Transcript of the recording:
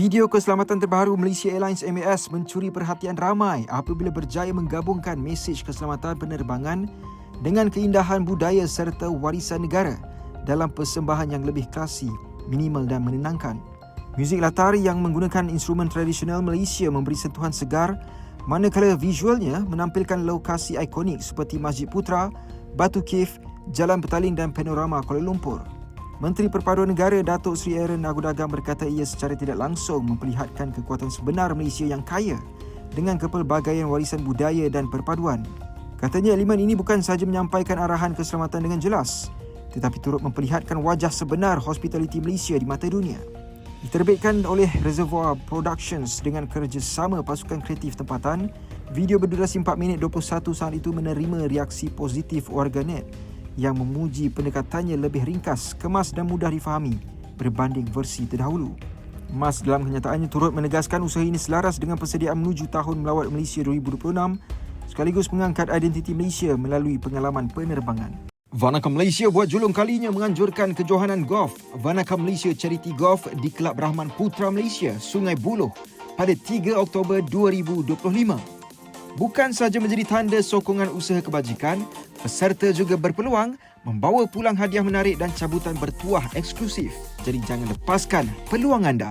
Video keselamatan terbaru Malaysia Airlines MAS mencuri perhatian ramai apabila berjaya menggabungkan mesej keselamatan penerbangan dengan keindahan budaya serta warisan negara dalam persembahan yang lebih klasi, minimal dan menenangkan. Muzik latar yang menggunakan instrumen tradisional Malaysia memberi sentuhan segar manakala visualnya menampilkan lokasi ikonik seperti Masjid Putra, Batu Cave, Jalan Petaling dan panorama Kuala Lumpur. Menteri Perpaduan Negara Datuk Seri Aaron Agudagang berkata ia secara tidak langsung memperlihatkan kekuatan sebenar Malaysia yang kaya dengan kepelbagaian warisan budaya dan perpaduan. Katanya elemen ini bukan sahaja menyampaikan arahan keselamatan dengan jelas tetapi turut memperlihatkan wajah sebenar hospitality Malaysia di mata dunia. Diterbitkan oleh Reservoir Productions dengan kerjasama pasukan kreatif tempatan, video berdurasi 4 minit 21 saat itu menerima reaksi positif warganet yang memuji pendekatannya lebih ringkas, kemas dan mudah difahami berbanding versi terdahulu. Mas dalam kenyataannya turut menegaskan usaha ini selaras dengan persediaan menuju Tahun Melawat Malaysia 2026 sekaligus mengangkat identiti Malaysia melalui pengalaman penerbangan. Vanaka Malaysia buat julung kalinya menganjurkan kejohanan golf Vanaka Malaysia Charity Golf di Kelab Rahman Putra Malaysia, Sungai Buloh pada 3 Oktober 2025. Bukan sahaja menjadi tanda sokongan usaha kebajikan, peserta juga berpeluang membawa pulang hadiah menarik dan cabutan bertuah eksklusif. Jadi jangan lepaskan peluang anda.